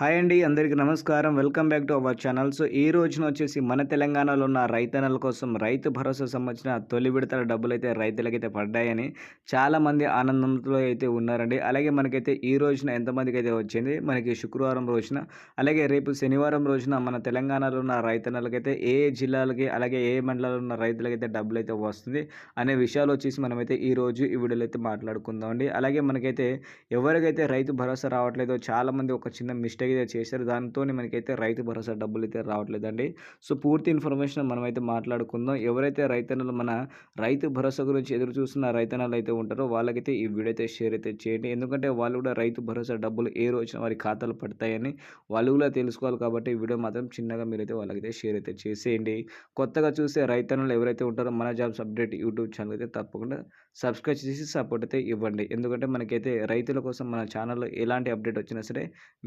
Hi అండి అందరికీ నమస్కారం. Welcome back to our channel. So ఈ రోజున వచ్చేసి మన తెలంగాణలో ఉన్న రైతన్నల కోసం రైతు భరోసా సంబంధించిన తొలి విడతల డబ్బులు అయితే రైతులకైతే పడ్డాయని చాలామంది ఆనందంతో అయితే ఉన్నారండి. అలాగే మనకైతే ఈ రోజున ఎంతమందికి అయితే వచ్చింది మనకి శుక్రవారం రోజున అలాగే రేపు శనివారం రోజున మన తెలంగాణలో ఉన్న రైతన్నలకైతే ఏ జిల్లాలకి అలాగే ఏ మండలాల్లో ఉన్న రైతులకైతే డబ్బులు అయితే వస్తుంది అనే విషయాలు వచ్చేసి మనమైతే ఈ రోజు ఈ వీడియోలో అయితే మాట్లాడుకుందాం అండి అలాగే మనకైతే ఎవరికైతే రైతు భరోసా రావట్లేదో చాలామంది ఒక చిన్న మిస్టేక్ అయితే చేశారు. దాంతో మనకైతే రైతు భరోసా డబ్బులు అయితే రావట్లేదండి. సో పూర్తి ఇన్ఫర్మేషన్ మనమైతే మాట్లాడుకుందాం. ఎవరైతే రైతన్నలు మన రైతు భరోసా గురించి ఎదురు చూస్తున్న రైతన్నలు అయితే ఉంటారో వాళ్ళకైతే ఈ వీడియో అయితే షేర్ అయితే చేయండి. ఎందుకంటే వాళ్ళు కూడా రైతు భరోసా డబ్బులు ఏ రోజున వారి ఖాతాలు పడతాయని వాళ్ళు కూడా తెలుసుకోవాలి కాబట్టి ఈ వీడియో మాత్రం చిన్నగా మీరైతే వాళ్ళకైతే షేర్ అయితే చేసేయండి. కొత్తగా చూసే రైతన్నలు ఎవరైతే ఉంటారో మన జాబ్స్ అప్డేట్ యూట్యూబ్ ఛానల్ అయితే తప్పకుండా సబ్స్క్రైబ్ చేసి సపోర్ట్ అయితే ఇవ్వండి. ఎందుకంటే మనకైతే రైతుల కోసం మన ఛానల్లో ఎలాంటి అప్డేట్ వచ్చినా సరే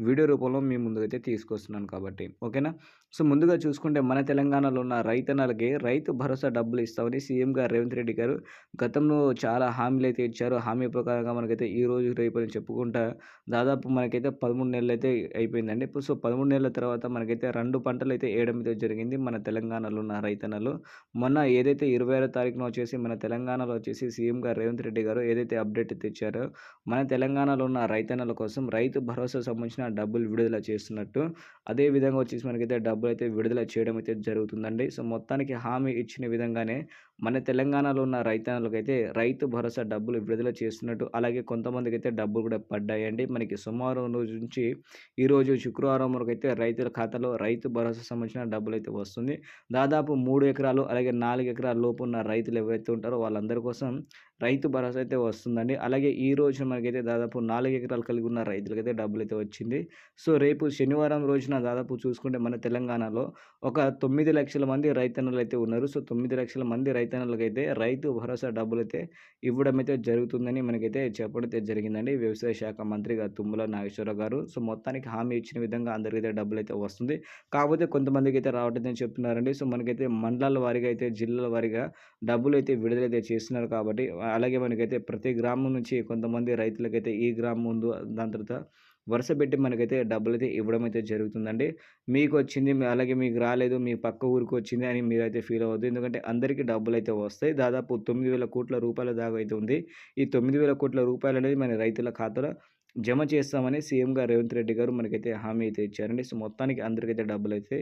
వీడియో రూపంలో మీ ముందుకైతే తీసుకొస్తున్నాను కాబట్టి. ఓకేనా? సో ముందుగా చూసుకుంటే మన తెలంగాణలో ఉన్న రైతన్నలకి రైతు భరోసా డబ్బులు ఇస్తామని సీఎం గారు రేవంత్ రెడ్డి గారు గతంలో చాలా హామీలు అయితే ఇచ్చారు. హామీ ప్రకారంగా మనకైతే ఈ రోజు రేపు అని చెప్పుకుంటా దాదాపు మనకైతే పదమూడు నెలలు అయితే అయిపోయిందండి. సో పదమూడు నెలల తర్వాత మనకైతే రెండు పంటలు అయితే వేయడం అయితే జరిగింది మన తెలంగాణలో ఉన్న రైతన్నలు. మొన్న ఏదైతే ఇరవై ఆరో తారీఖున వచ్చేసి మన తెలంగాణలో వచ్చేసి సీఎం గారు రేవంత్ రెడ్డి గారు ఏదైతే అప్డేట్ తెచ్చారో మన తెలంగాణలో ఉన్న రైతన్నల కోసం రైతు భరోసా సంబంధించిన డబ్బులు విడుదల చేస్తున్నట్టు. అదే విధంగా వచ్చేసి మనకైతే డబ్బులు అయితే విడుదల చేయడం అయితే జరుగుతుందండి. సో మొత్తానికి హామీ ఇచ్చిన విధంగానే మన తెలంగాణలో ఉన్న రైతన్నలకైతే రైతు భరోసా డబ్బులు విడుదల చేస్తున్నట్టు అలాగే కొంతమందికి అయితే డబ్బులు కూడా పడ్డాయండి. మనకి సోమవారం రోజు నుంచి ఈరోజు శుక్రవారం వరకు అయితే రైతుల ఖాతాలో రైతు భరోసా సంబంధించిన డబ్బులు అయితే వస్తుంది. దాదాపు మూడు ఎకరాలు అలాగే నాలుగు ఎకరాల లోపు ఉన్న రైతులు ఎవరైతే ఉంటారో వాళ్ళందరి కోసం రైతు భరోసా అయితే వస్తుందండి. అలాగే ఈ రోజు మనకైతే దాదాపు నాలుగు ఎకరాలు కలిగి ఉన్న రైతులకైతే డబ్బులు అయితే వచ్చింది. సో రేపు శనివారం రోజున దాదాపు చూసుకుంటే మన తెలంగాణలో ఒక తొమ్మిది లక్షల మంది రైతన్నలు అయితే ఉన్నారు. సో తొమ్మిది లక్షల మంది రైతన్నలకైతే రైతు భరోసా డబ్బులు అయితే ఇవ్వడం అయితే జరుగుతుందని మనకైతే చెప్పడం అయితే జరిగిందండి. వ్యవసాయ శాఖ మంత్రిగా తుమ్మల నాగేశ్వరరావు గారు. సో మొత్తానికి హామీ ఇచ్చిన విధంగా అందరికైతే డబ్బులు అయితే వస్తుంది. కాకపోతే కొంతమందికి అయితే రావట్లేదని చెప్తున్నారండి. సో మనకైతే మండలాల వారిగా అయితే జిల్లాల వారిగా డబ్బులు అయితే విడుదలైతే చేస్తున్నారు కాబట్టి అలాగే మనకైతే ప్రతి గ్రామం నుంచి కొంతమంది రైతులకైతే ఈ గ్రామం ముందు దాని తర్వాత వరుస పెట్టి మనకైతే డబ్బులు అయితే ఇవ్వడం అయితే జరుగుతుందండి. మీకు వచ్చింది అలాగే మీకు రాలేదు మీ పక్క ఊరికి వచ్చింది అని మీరైతే ఫీల్ అవ్వద్దు. ఎందుకంటే అందరికీ డబ్బులు అయితే వస్తాయి. దాదాపు తొమ్మిది వేల కోట్ల రూపాయల దాకా అయితే ఉంది. ఈ తొమ్మిది వేల కోట్ల రూపాయలు అనేది మన రైతుల ఖాతాలో జమ చేస్తామని సీఎం గారు రేవంత్ రెడ్డి గారు మనకైతే హామీ అయితే ఇచ్చారండి. సో మొత్తానికి అందరికైతే డబ్బులు అయితే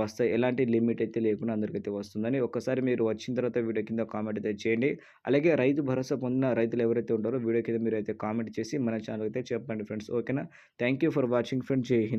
వస్తాయి. ఎలాంటి లిమిట్ అయితే లేకుండా అందరికైతే వస్తుందని ఒక్కసారి మీరు వచ్చిన తర్వాత వీడియో కింద కామెంట్ అయితే చేయండి. అలాగే రైతు భరోసా పొందిన రైతులు ఎవరైతే ఉంటారో వీడియో కింద మీరు అయితే కామెంట్ చేసి మన ఛానల్ అయితే చెప్పండి ఫ్రెండ్స్. ఓకేనా? Thank you for watching friends. Jai Hind.